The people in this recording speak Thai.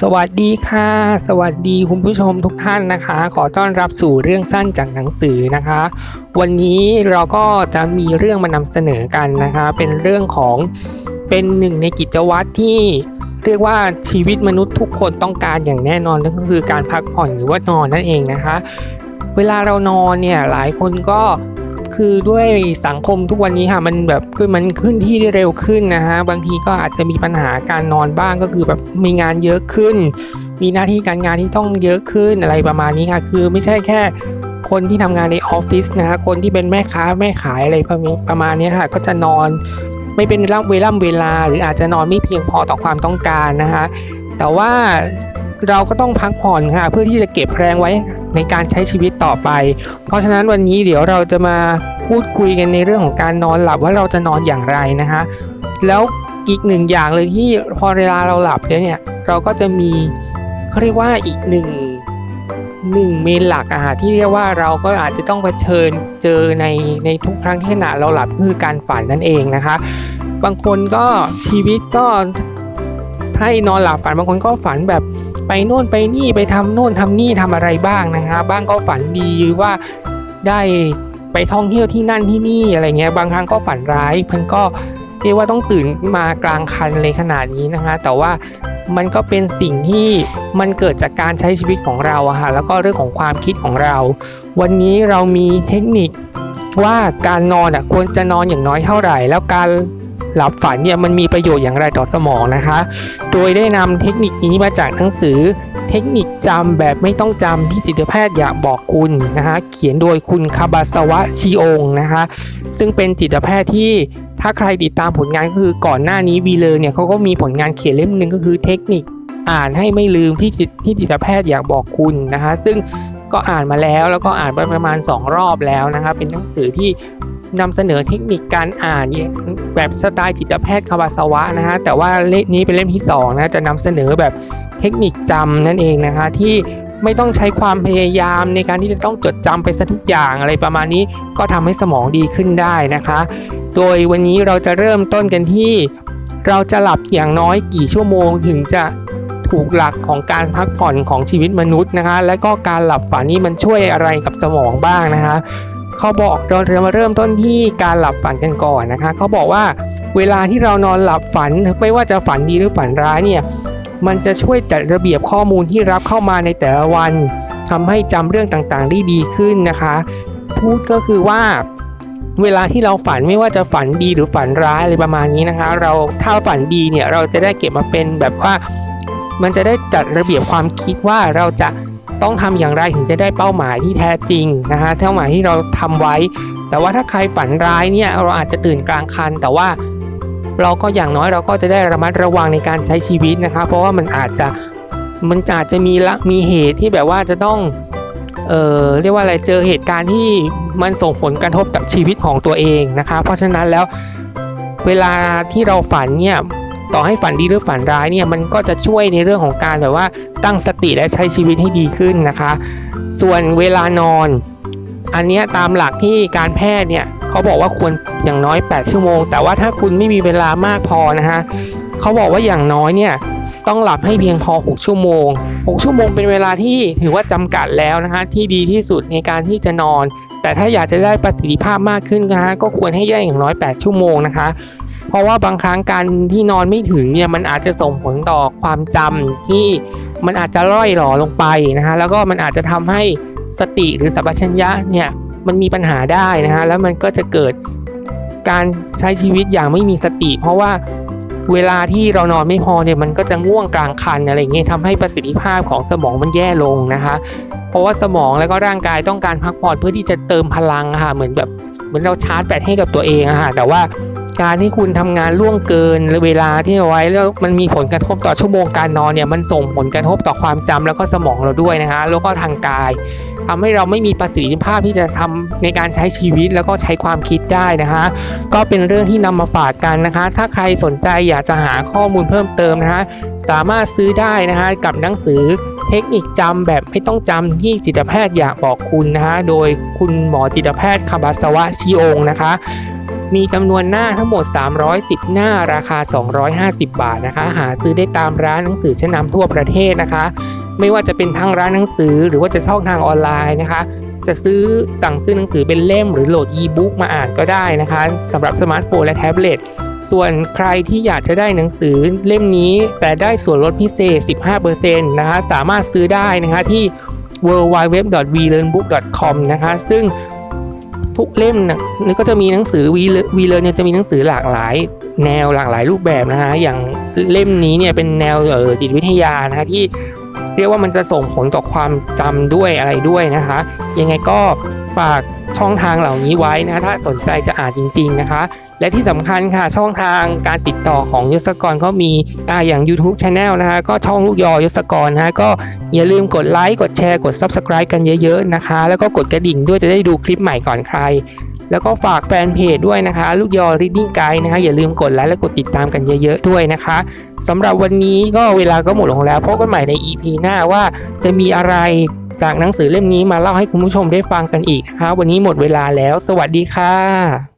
สวัสดีค่ะ สวัสดีคุณผู้ชมทุกท่านนะคะ ขอต้อนรับสู่เรื่องสั้นจากหนังสือนะคะ วันนี้เราก็จะมีเรื่องมานำเสนอกันนะคะ เป็นเรื่องของเป็นหนึ่งในกิจวัตรที่เรียกว่าชีวิตมนุษย์ทุกคนต้องการอย่างแน่นอนนั่นก็คือการพักผ่อนหรือว่านอนนั่นเองนะคะ เวลาเรานอนเนี่ยหลายคนก็ คือด้วยสังคมทุกวันนี้ค่ะมันแบบคือมันขึ้นที่ได้เร็วขึ้นนะฮะบางทีก็อาจจะมีปัญหาการนอนบ้างก็คือแบบมีงานเยอะขึ้น มีหน้าที่การงานที่ต้องเยอะขึ้นอะไรประมาณนี้ค่ะ คือไม่ใช่แค่คนที่ทำงานในออฟฟิศนะฮะคนที่เป็นแม่ค้าแม่ขายอะไรประมาณนี้ค่ะก็จะนอนไม่เป็นร่ำเวล่ำเวลา หรืออาจจะนอนไม่เพียงพอต่อความต้องการนะคะแต่ว่า เราก็ต้องพักผ่อนค่ะเพื่อที่จะเก็บแรงไว้ในการใช้ชีวิตต่อไป เพราะฉะนั้นวันนี้เดี๋ยวเราจะมาพูดคุยกันในเรื่องของการนอนหลับว่าเราจะนอนอย่างไรนะคะแล้วอีกหนึ่งอย่างเลยที่พอเวลาเราหลับแล้วเนี่ยเราก็จะมีเขาเรียกว่าอีกหนึ่งหนึ่งเมนหลักอะฮะที่เรียกว่าเราก็อาจจะต้องเผชิญเจอในในทุกครั้งที่ขณะเราหลับคือการฝันนั่นเองนะคะ บางคนก็ชีวิตก็ให้นอนหลับฝันบางคนก็ฝันแบบ ไปโน่นไปนี่ไปทำโน่นทำนี่ทำอะไรบ้างนะคะบ้างก็ฝันดีว่าได้ไปท่องเที่ยวที่นั่นที่นี่อะไรเงี้ยบางครั้งก็ฝันร้ายมันก็เรียกว่าต้องตื่นมากลางคันเลยขนาดนี้นะคะแต่ว่ามันก็เป็นสิ่งที่มันเกิดจากการใช้ชีวิตของเราอะค่ะแล้วก็เรื่องของความคิดของเรา วันนี้เรามีเทคนิคว่าการนอนอะควรจะนอนอย่างน้อยเท่าไหร่ แล้วการ หลับฝันเนี่ยมันมีประโยชน์อย่างไรต่อสมองนะคะ โดยได้นำเทคนิคนี้มาจากหนังสือ เทคนิคจำแบบไม่ต้องจำที่จิตแพทย์อยากบอกคุณนะคะเขียนโดยคุณคาบาสวะชิองนะคะ ซึ่งเป็นจิตแพทย์ที่ถ้าใครติดตามผลงานก็คือก่อนหน้านี้วีเลอร์เนี่ยเขาก็มีผลงานเขียนเล่มหนึ่งก็คือเทคนิคอ่านให้ไม่ลืมที่จิตที่จิตแพทย์อยากบอกคุณนะคะ ซึ่งก็อ่านมาแล้วแล้วก็อ่านไปประมาณ 2 รอบแล้วนะคะเป็นหนังสือที่ นำเสนอเทคนิคการอ่านแบบสไตล์จิตแพทย์คาบาสวะนะฮะแต่ว่าเล่มนี้เป็นเล่มที่2นะจะนำเสนอแบบเทคนิคจำนั่นเองนะคะที่ไม่ต้องใช้ความพยายามในการที่จะต้องจดจำไปซะทุกอย่างอะไรประมาณนี้ก็ทำให้สมองดีขึ้นได้นะคะ โดยวันนี้เราจะเริ่มต้นกันที่ เราจะหลับอย่างน้อยกี่ชั่วโมงถึงจะถูกหลักของการพักผ่อนของชีวิตมนุษย์นะคะ และก็การหลับฝันนี้มันช่วยอะไรกับสมองบ้างนะคะ เขาบอกเราจะมาเริ่มต้นที่การหลับฝันกันก่อนนะคะ เขาบอกว่าเวลาที่เรานอนหลับฝันไม่ว่าจะฝันดีหรือฝันร้ายเนี่ยมันจะช่วยจัดระเบียบข้อมูลที่รับเข้ามาในแต่ละวันทำให้จำเรื่องต่างๆได้ดีขึ้นนะคะ พูดก็คือว่าเวลาที่เราฝันไม่ว่าจะฝันดีหรือฝันร้ายอะไรประมาณนี้นะคะ เราถ้าฝันดีเนี่ยเราจะได้เก็บมาเป็นแบบว่า มันจะได้จัดระเบียบความคิดว่าเราจะ ต้องทำอย่างไรถึงจะได้เป้าหมายที่แท้จริงนะคะเป้าหมายที่เราทำไว้ แต่ว่าถ้าใครฝันร้ายเนี่ยเราอาจจะตื่นกลางคัน แต่ว่าเราก็อย่างน้อยเราก็จะได้ระมัดระวังในการใช้ชีวิตนะคะเพราะว่ามันอาจจะมันอาจจะมีละมีเหตุที่แบบว่าจะต้องเอ่อเรียกว่าอะไรเจอเหตุการณ์ที่มันส่งผลกระทบกับชีวิตของตัวเองนะคะ เพราะฉะนั้นแล้วเวลาที่เราฝันเนี่ย ต่อให้ฝันดีหรือฝันร้ายเนี่ยมันก็จะช่วยในเรื่องของการแบบว่าตั้งสติและใช้ชีวิตให้ดีขึ้นนะคะ ส่วนเวลานอน อันนี้ตามหลักที่การแพทย์เนี่ยเขาบอกว่าควรอย่างน้อย 8 ชั่วโมง แต่ว่าถ้าคุณไม่มีเวลามากพอนะฮะเขาบอกว่าอย่างน้อยเนี่ยต้องหลับให้เพียงพอ 6 ชั่วโมง 6 ชั่วโมงเป็นเวลาที่ถือว่าจำกัดแล้วนะคะที่ดีที่สุดในการที่จะนอน แต่ถ้าอยากจะได้ประสิทธิภาพมากขึ้นนะคะก็ควรให้ได้อย่างน้อย 8 ชั่วโมงนะคะ เพราะว่าบางครั้งการที่นอนไม่ถึงเนี่ยมันอาจจะส่งผลต่อความจำที่มันอาจจะร่อยหรอลงไปนะคะแล้วก็มันอาจจะทำให้สติหรือสัมปชัญญะเนี่ยมันมีปัญหาได้นะฮะแล้วมันก็จะเกิดการใช้ชีวิตอย่างไม่มีสติ เพราะว่าเวลาที่เรานอนไม่พอเนี่ยมันก็จะง่วงกลางคันอะไรอย่างเงี้ยทำให้ประสิทธิภาพของสมองมันแย่ลงนะคะ เพราะว่าสมองแล้วก็ร่างกายต้องการพักผ่อนเพื่อที่จะเติมพลังค่ะเหมือนแบบเหมือนเราชาร์จแบตให้กับตัวเองอะค่ะแต่ว่า การที่คุณทำงานล่วงเกินเวลาที่เอาไว้แล้วมันมีผลกระทบต่อชั่วโมงการนอนเนี่ยมันส่งผลกระทบต่อความจำแล้วก็สมองเราด้วยนะคะแล้วก็ทางกายทำให้เราไม่มีประสิทธิภาพที่จะทำในการใช้ชีวิตแล้วก็ใช้ความคิดได้นะคะก็เป็นเรื่องที่นำมาฝากกันนะคะ ถ้าใครสนใจอยากจะหาข้อมูลเพิ่มเติมนะคะสามารถซื้อได้นะคะกับหนังสือเทคนิคจำแบบไม่ต้องจำที่จิตแพทย์อยากบอกคุณนะคะโดยคุณหมอจิตแพทย์คาบาสวะชิองนะคะ มีจำนวนหน้าทั้งหมด 310 หน้าราคา 250 บาทนะคะ หาซื้อได้ตามร้านหนังสือชั้นนำทั่วประเทศนะคะ ไม่ว่าจะเป็นทั้งร้านหนังสือหรือว่าจะช่องทางออนไลน์นะคะ จะซื้อสั่งซื้อหนังสือเป็นเล่มหรือโหลดอีบุ๊กมาอ่านก็ได้นะคะสำหรับสมาร์ทโฟนและแท็บเล็ตส่วนใครที่อยากจะได้หนังสือเล่มนี้ แต่ได้ส่วนลดพิเศษ 15%นะคะสามารถซื้อได้นะคะที่ www.vlearnbook.com นะคะ ซึ่ง ทุกเล่มนะนี่ก็จะมีหนังสือ v l e a r n เนี่ยจะมีหนังสือหลากหลาย แนวหลากหลายรูปแบบนะคะอย่างเล่มนี้เนี่ยเป็นแนวเออจิตวิทยานะคะที่เรียกว่ามันจะส่งผลต่อความจำด้วยอะไรด้วยนะคะ ยังไงก็ ฝากช่องทางเหล่านี้ไว้นะคะถ้าสนใจจะอ่านจริง ๆนะคะ และที่สำคัญค่ะช่องทางการติดต่อของยศกรก็มีอ่าอย่าง YouTube Channel นะคะก็ช่องลูกยอยศกรนะคะก็อย่าลืมกดไลค์กดแชร์กด Subscribe กันเยอะๆนะคะ แล้วก็กดกระดิ่งด้วยจะได้ดูคลิปใหม่ก่อนใคร แล้วก็ฝากแฟนเพจด้วยนะคะ ลูกยอ Reading Guide นะคะอย่าลืมกดไลค์และกดติดตามกันเยอะๆด้วยนะคะสำหรับวันนี้ก็เวลาก็หมดลงแล้วพบกันใหม่ใน EP หน้าว่าจะมีอะไร จากหนังสือเล่มนี้มาเล่าให้คุณผู้ชมได้ฟังกันอีกนะคะวันนี้หมดเวลาแล้ว สวัสดีค่ะ